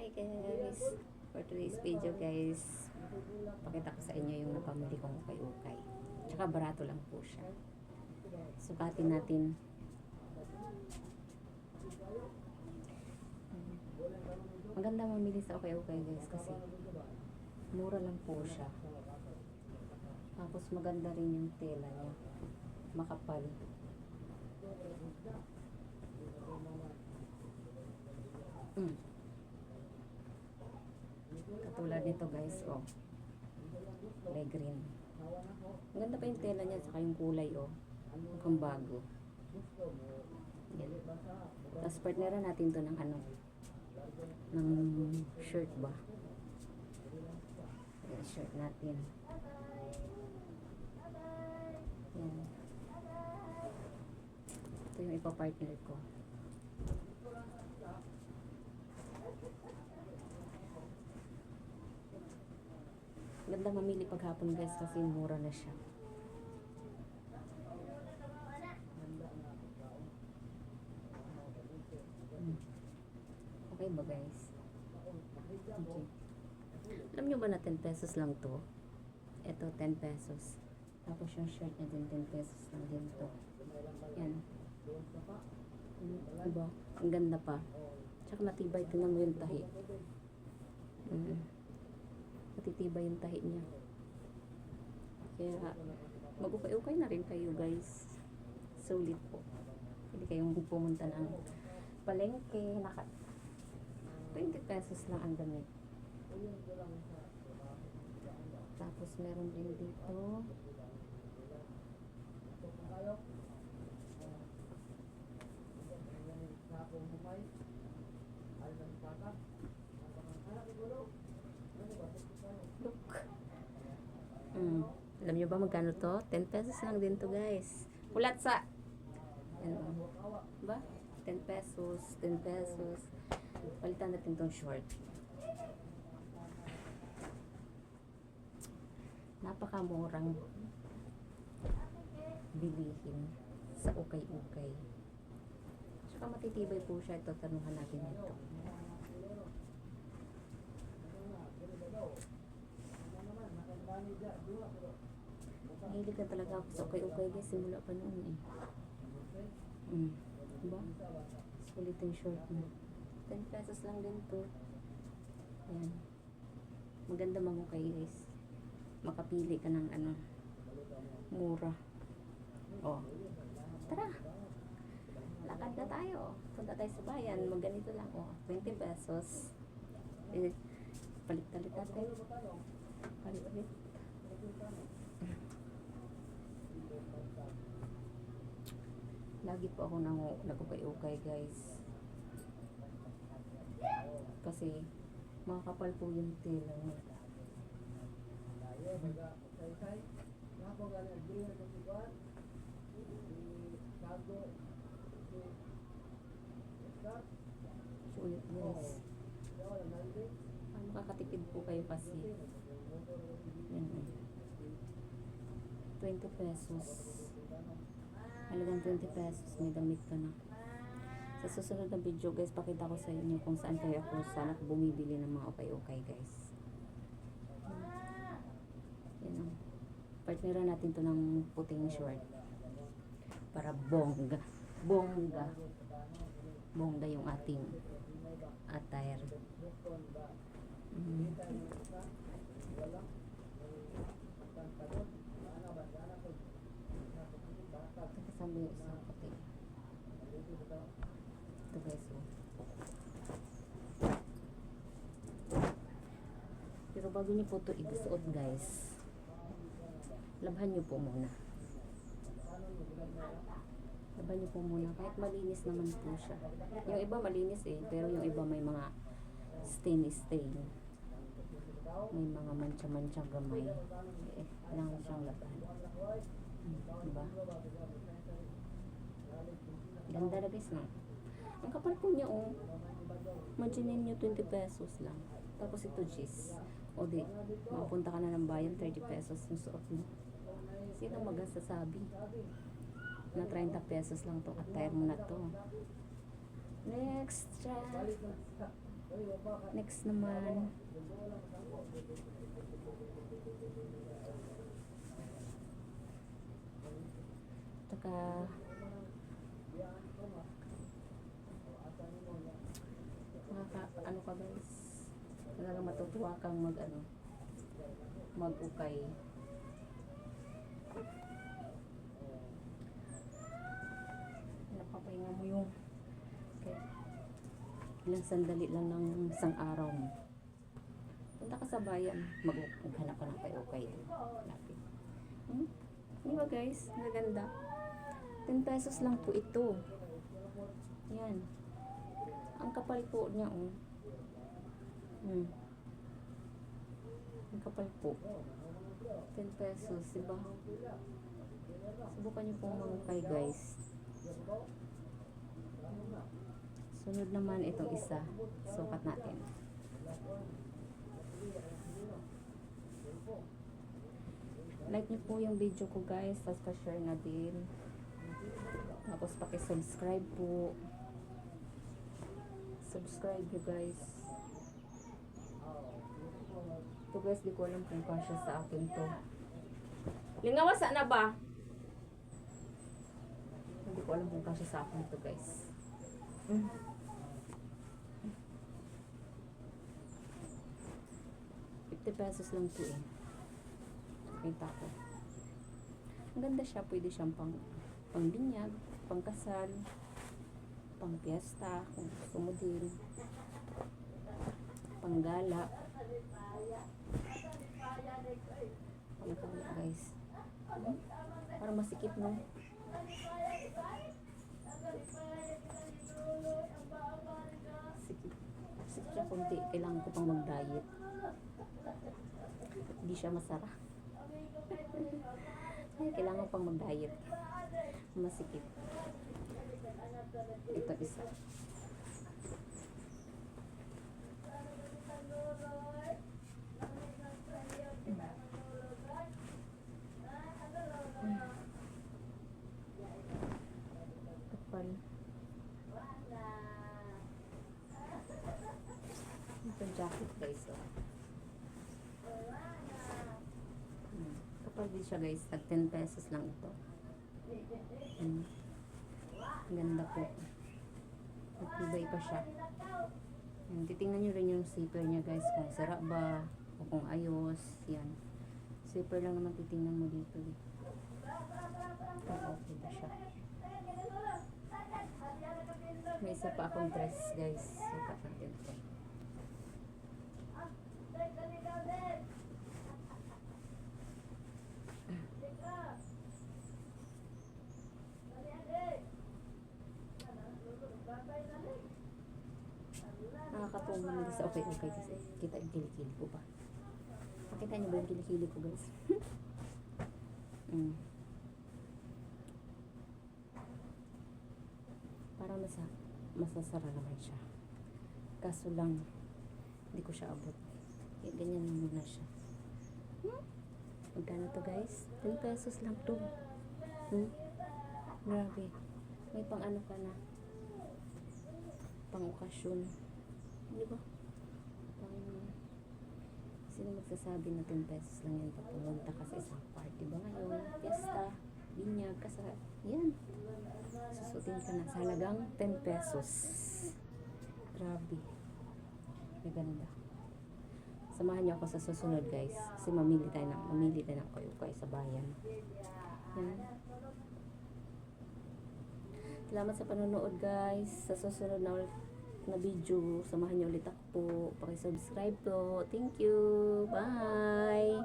Hi guys! For today's video guys, pakita ko sa inyo yung napamili kong ukay-ukay. Tsaka barato lang po siya. Sukatin natin. Maganda mamili sa ukay-ukay guys kasi mura lang po siya. Tapos maganda rin yung tela niya. Makapal. Mm. Katulad nito guys, oh. Kulay green. Ang ganda pa yung tela niya, saka yung kulay, oh. Mukhang bago. Yan. Tapos partneran natin to ng ano, ng shirt ba? Yan, shirt natin. Yan. Ito yung ipa-partner ko. Ganda mamili paghapon guys kasi mura na siya. Okay ba guys? Okay. Alam nyo ba na 10 pesos lang to? Ito 10 pesos. Tapos yung shirt niya din 10 pesos lang din to. Yan. Diba? Ang ganda pa. Tsaka matibay. Tingnan mo yung tahi. Mm. Matitibay yung tahi niya. Kaya, mag-ukay-ukay na rin kayo guys. Sulit po. Hindi kayong pumunta ng palengke. Naka 20 pesos lang ang damit. Tapos meron din dito. Mm. Alam nyo ba magkano to? 10 pesos lang din to guys. Ulat sa. Yan o. Ba? 10 pesos, 10 pesos. Palitan natin tong short. Napakamurang bilihin sa ukay-ukay. Tsaka matitibay po siya. Ito, tanuhan natin ito. Mahilig na talaga ako sa ukay-ukay guys. Simula pa noon eh. Mm. Diba? Sulit yung short mo. 10 pesos lang din to. Ayan. Maganda mangukay guys. Makapili ka ng ano. Mura. Oh. Tara. Lakad na tayo. Punta tayo sa bayan. Magganito lang. Oh. 20 pesos. Eh, palit-palit natin. Palit-palit. Lagi po ako nang nagupay-ukay guys. Kasi makakapal po yung tela niya. Sulit guys. Ah, makakatipid po kayo kasi. Yan. eh. 20 pesos. Halagang 20 pesos, may damit ka na. Sa susunod na video guys, pakita ko sa inyo kung saan kayo ako saan ako bumibili ng mga okay-okay guys. Yan o. Partneran natin to ng puting short. Para bongga. Bongga. Bongga yung ating attire. Mm. Kasama yung isang puti. Ito guys, oh. Pero bago niyo po ito isuot guys, labhan niyo po muna. Labhan niyo po muna. Kahit malinis naman po siya. Yung iba malinis eh, pero yung iba may mga stain-stain. May mga mancha-mancha gamay. Eh, kailangan siyang labhan. Hmm, diba? Ganda na guys na. Ang kapal po niya oh. Imagine niyo 20 pesos lang. Tapos ito G's. O di, mapunta ka na ng bayan 30 pesos yung suot mo. Sino magsasabi? Na 30 pesos lang tong attire mo na to. Next, try. Next naman. Taka nakaka ano ka guys talaga matutuwa kang mag ano mag-ukay. Napapahinga mo yung okay. ilang sandali lang ng isang araw mo. Punta ka sa bayan mag maghanap ka ng kay-ukay lapit. Hmm? di ba guys? Maganda. 10 pesos lang po ito. Yan. Ang kapal po niya oh. Hmm. Ang kapal po. 10 pesos diba subukan niyo pong mangukay guys. Sunod naman itong isa. Sukat natin. Like niyo po yung video ko guys. Tapos pa-share na din. Tapos paki-subscribe po. Subscribe you guys ito guys di ko alam kung kasya sa akin to lingawa sa na ba hindi ko alam kung kasya sa akin to guys mm. Pesos lang to eh. Kita ko. Ang ganda siya. Pwede siyang pang pangbinyag, pangkasal, pang piyesta, kung gusto mo din. Panggala. Panggala guys. Hmm? Para masikip no. Sikip. Siya konti. Kailangan ko pang mag-diet. Hindi siya masarap. Kailangan pang mag-diet. Masikip. Ito isa. Kapal. Ito jacket guys. Oh. Hmm. Kapal siya guys. Tag 10 pesos lang ito. Hmm. Ganda po. Matibay pa siya. Yan. Titingnan nyo rin yung zipper niya guys. Kung sara ba. O kung ayos. Yan. Zipper lang naman titingnan mo dito. Eh. Okay ba siya. May isa pa akong dress guys. Natin ito. Nakakatuwa naman sa okay okay kasi kita yung kilikili ko ba. Makita niyo ba yung kilikili ko guys? mm. Para masa masasara naman siya. Kaso lang hindi ko siya abot. Eh, ganyan lang muna siya. Hmm? Magkano to guys? 10 pesos lang to. Hmm? Grabe. May pang ano ka na. Pang okasyon. Di ba? Pang... Sino magsasabi na 10 pesos lang yan pag pumunta ka sa isang party ba ngayon? Fiesta, binyag, kasa... Yan. Susutin ka na sa halagang 10 pesos. Grabe. Maganda. Samahan niyo ako sa susunod guys. Kasi mamili tayo ng, mamili tayo ng kayo sa bayan. Yan. Salamat sa panonood guys. Sa susunod na ulit na video, samahan niyo ulit ako po. Paki-subscribe po. Thank you. Bye.